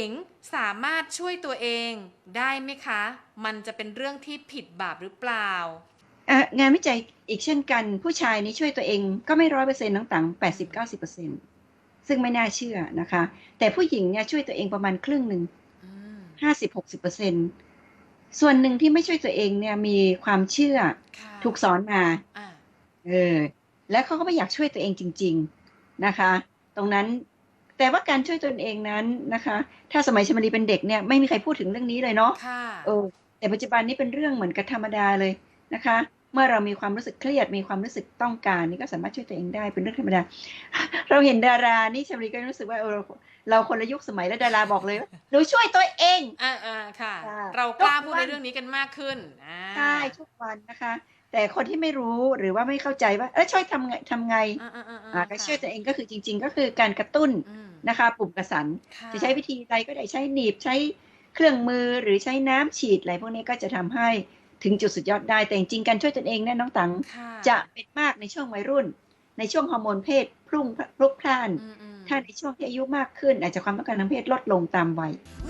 ญิงสามารถช่วยตัวเองได้ไหมคะ มันจะเป็นเรื่องที่ผิดบาปหรือเปล่าอะงานวิจัยอีกเช่นกันผู้ชายนี่ช่วยตัวเองก็ไม่ร้อยเปอร์เซ็นต์ต่างๆแปดสิบเก้าสิบเปอร์เซ็นซึ่งไม่น่าเชื่อนะคะ แต่ผู้หญิงเนี่ยช่วยตัวเองประมาณครึ่งหนึ่งอืมห้าสิบหกสิบเปอร์เซ็นส่วนหนึ่งที่ไม่ช่วยตัวเองเนี่ยมีความเชื่อค่ะถูกสอนมาอ่าเออแล้วเขาก็ไม่อยากช่วยตัวเองจริง ๆนะคะ ตรงนั้น แต่ว่าการช่วยตนเองนั้นนะคะ ถ้าสมัยชมรีเป็นเด็กเนี่ยไม่มีใครพูดถึงเรื่องนี้เลยเนาะค่ะเออแต่ปัจจุบันนี้เป็นเรื่องเหมือนกับธรรมดาเลยนะคะ เมื่อเรามีความรู้สึกเครียดมีความรู้สึกต้องการนี่ก็สามารถช่วยตัวเองได้เป็นเรื่องธรรมดา เราเห็นดารานี่ชมรีก็รู้สึกว่าเออเราคนละยุคสมัยแล้วดาราบอกเลยว่าหนูช่วยตัวเองอ่าอ่าค่ะค่ะเรากล้าทุกพูดวันในเรื่องนี้กันมากขึ้นอ่าใช่ทุกวันนะคะ แต่คนที่ไม่รู้หรือว่าไม่เข้าใจว่าเออช่วยทำไงทำไงอ่าอ่าอ่าอ่าการช่วยตัวเองก็คือจริง ๆ ก็คือการกระตุ้นอืม นะคะ ปุ่มกระสันค่จะใช้วิธีใดก็ได้ใช้หนีบใช้เครื่องมือหรือใช้น้ำฉีดอะไรพวกนี้ก็จะทำให้ถึงจุดสุดยอดได้ แต่จริงๆการช่วยตนเองเนี่ยน้องตังค่จะเป็นมากในช่วงวัยรุ่น ในช่วงฮอร์โมนเพศพรุ่งพลุกพล่านอืมอืมถ้าในช่วงที่อายุมากขึ้น อาจจะความต้องการทางเพศลดลงตามวัยรักคือ